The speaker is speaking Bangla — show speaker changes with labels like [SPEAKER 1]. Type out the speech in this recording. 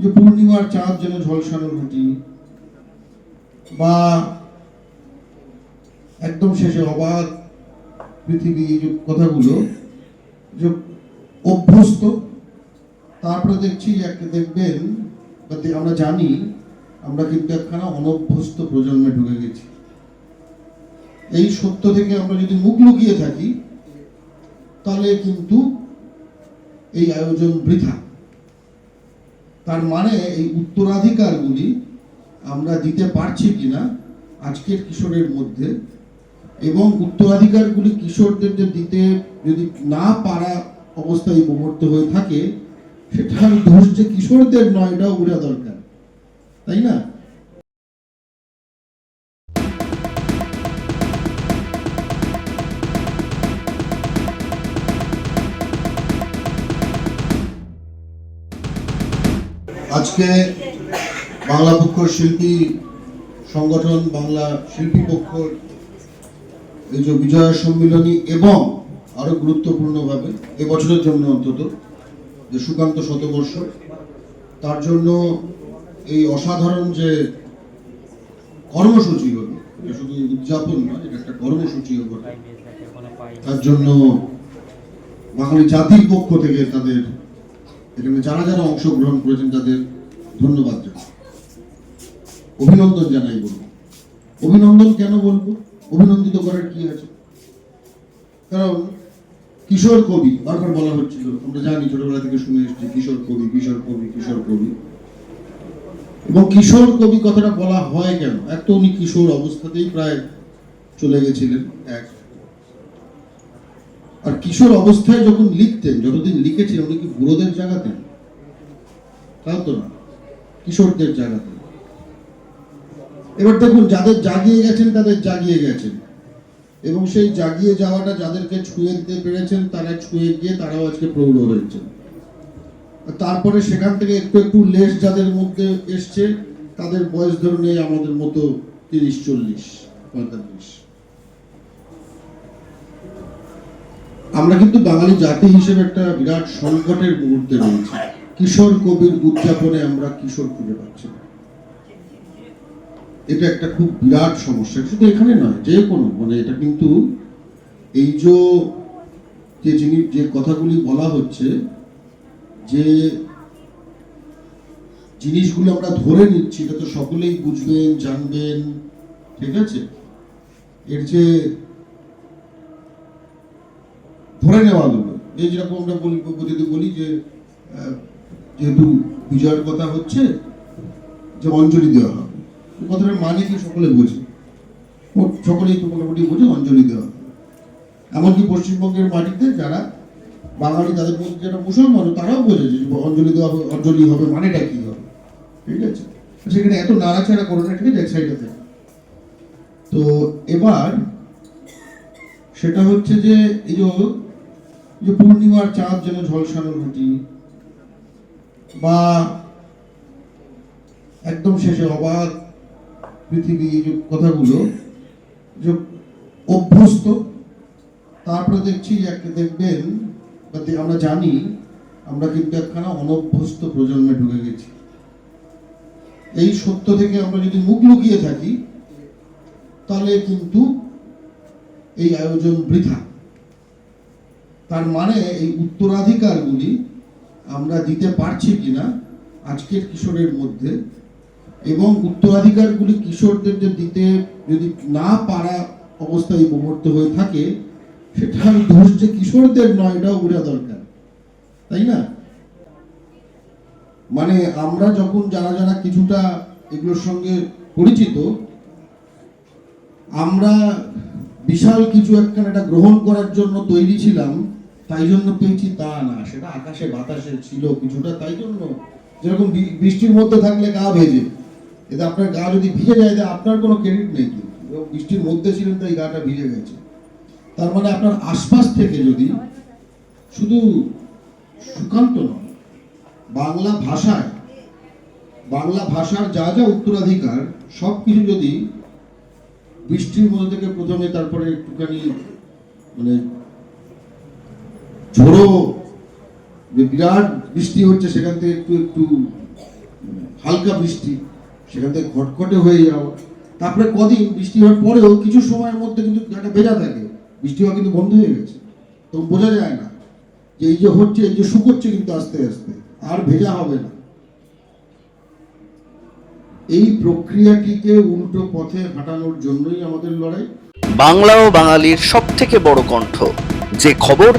[SPEAKER 1] যে পূর্ণিমার চাঁদ যেন ঝলসানো রুটি বা একদম শেষে অবাধ পৃথিবী যে কথাগুলো, যে অভ্যস্ত, তারপরে দেখছি যে একটা দেখবেন আমরা জানি, আমরা কিন্তু একখানা অনভ্যস্ত প্রজন্মে ঢুকে গেছি। এই সত্য থেকে আমরা যদি মুখ লুকিয়ে থাকি, তাহলে কিন্তু এই আয়োজন বৃথা। তার মানে এই উত্তরাধিকারগুলি আমরা দিতে পারছি কিনা আজকের কিশোরের মধ্যে এবং উত্তরাধিকারগুলি কিশোরদের যে দিতে যদি না পারা অবস্থায় এই হয়ে থাকে সেটার দোষ যে কিশোরদের নয় এটাও বোঝা দরকার। তাই না? আজকে বাংলা পক্ষ শিল্পী সংগঠন বাংলা শিল্পী পক্ষ এই যে বিজয়া সম্মিলনী এবং আরও গুরুত্বপূর্ণভাবে এবছরের জন্য অন্তত যে সুকান্ত শতবর্ষ, তার জন্য এই অসাধারণ যে কর্মসূচি হলো এটা শুধু উদযাপন নয় এটা একটা কর্মসূচি হলো তার জন্য বাঙালি জাতির পক্ষ থেকে তাদের এখানে যারা যারা অংশগ্রহণ করেছেন তাদের ধন্যবাদ জানাই। অভিনন্দন জানাই বলব। অভিনন্দন কেন বলব? অভিনন্দিত করার কি আছে? কারণ কিশোর কবি, বারবার বলা হচ্ছিল, আমরা জানি ছোটবেলা থেকে শুনে এসেছি, কিশোর কবি কিশোর কবি কিশোর কবি। এবং কিশোর কবি কথাটা বলা হয় কেন? এক তো উনি কিশোর অবস্থাতেই প্রায় চলে গেছিলেন, এক। আর কিশোর অবস্থায় যখন লিখতেন, যতদিন লিখেছিলেন উনি কি বুড়োদের জাগাতেন? তাও তো না, কিশোরদের জাগাতেন। এবার দেখুন, যাদের জাগিয়ে গেছেন, তাদের জাগিয়ে গেছেন। এবং সেই জাগিয়ে যাওয়াটা যাদেরকে ছুঁয়ে দিতে পেরেছেন, তারা ছুঁয়ে গিয়ে তারাও আজকে প্রৌঢ় হয়েছেন। তারপরে সেখান থেকে একটু একটু লেস যাদের মধ্যে এসছে, তাদের বয়স ধরুন এই আমাদের মতো তিরিশ, চল্লিশ, পঁয়তাল্লিশ। আমরা কিন্তু বাঙালি জাতি হিসেবে একটা বিরাট সংকটের মুহূর্তে রয়েছি। কিশোর কবির উদযাপনে আমরা কিশোর খুঁজে পাচ্ছি না। এটা একটা খুব বিরাট সমস্যা। শুধু এখানে নয়, যে কোনো মানে এটা কিন্তু এই যে যে জিনিস যে কথাগুলি বলা হচ্ছে, যে জিনিসগুলো আমরা ধরে নিচ্ছি, এটা তো সকলেই বুঝবেন, জানবেন, ঠিক আছে? এর যে ধরে নেওয়া হলো। এই যেরকম আমরা বলি যদি বলি যে যেহেতু বিজয়ের কথা হচ্ছে, যে অঞ্জলি দেওয়া হবে। কথাটার মানে কি সকলে বোঝে। সকলেই তো মোটামুটি বোঝে অঞ্জলি দেওয়া হবে। এমনকি পশ্চিমবঙ্গের মাটিতে যারা বাঙালি, তাদের মধ্যে যারা মুসলমান তারাও বোঝে যে অঞ্জলি দেওয়া হবে, অঞ্জলি হবে, মানেটা কি হবে। ঠিক আছে? সেখানে এত নাড়াচাড়া করো না, ঠিক আছে, এক সাইডে থেকে তো এবার সেটা হচ্ছে যে, এই যে যে পূর্ণিমার চাঁদ যেন ঝলসানো রুটি বা একদম শেষে অবাধ পৃথিবী যে কথাগুলো যে অভ্যস্ত, তারপরে দেখছি এক দেখবেন, বা আমরা জানি, আমরা কিন্তু একখানা অনভ্যস্ত প্রজন্মে ঢুকে গেছি। এই সত্য থেকে আমরা যদি মুখ লুকিয়ে থাকি, তাহলে কিন্তু এই আয়োজন বৃথা। তার মানে এই উত্তরাধিকারগুলি আমরা দিতে পারছি কিনা আজকের কিশোরের মধ্যে এবং উত্তরাধিকারগুলি কিশোরদের যে দিতে যদি না পারা অবস্থায় মুহূর্তে হয়ে থাকে, সেটার দোষ যে কিশোরদের নয়, এটাও বোঝা দরকার। তাই না? মানে আমরা যখন যারা যারা কিছুটা এগুলোর সঙ্গে পরিচিত, আমরা বিশাল কিছু একখানে এটা গ্রহণ করার জন্য তৈরি ছিলাম তাই জন্য পেয়েছি তা না, সেটা আকাশে বাতাসে ছিল কিছুটা, তাই জন্য যেরকম বৃষ্টির মধ্যে থাকলে গা ভেজে, এতে আপনার গা যদি ভিজে যায় আপনার কোনো ক্রেডিট নেই কিন্তু। বৃষ্টির মধ্যে ছিলেন, তাই গাটা ভিজে গেছে। তার মানে আপনার আশপাশ থেকে যদি শুধু সুকান্ত নয়, বাংলা ভাষায়, বাংলা ভাষার যা যা উত্তরাধিকার, সব কিছু যদি বৃষ্টির মধ্যে থেকে প্রথমে তারপরে একটুখানি মানে ঝোড়ো যে বিরাট বৃষ্টি হচ্ছে, সেখান থেকে একটু একটু, হালকা বৃষ্টি, সেখান থেকে খটখটে হয়ে যাওয়া। তারপরে কদিন বৃষ্টি হওয়ার পরেও কিছু সময়ের মধ্যে কিন্তু একটা ভেজা থাকে। বৃষ্টি হওয়া কিন্তু বন্ধ হয়ে গেছে। তো বোঝা যায় না যে এই যে হচ্ছে, এই যে শুকোচ্ছে কিন্তু আস্তে আস্তে। আর ভেজা হবে না। এই প্রক্রিয়াটিকে উল্টো পথে হাঁটানোর জন্যই আমাদের লড়াই।
[SPEAKER 2] বাংলা ও বাঙালির সব থেকে বড় কণ্ঠ। যে খবর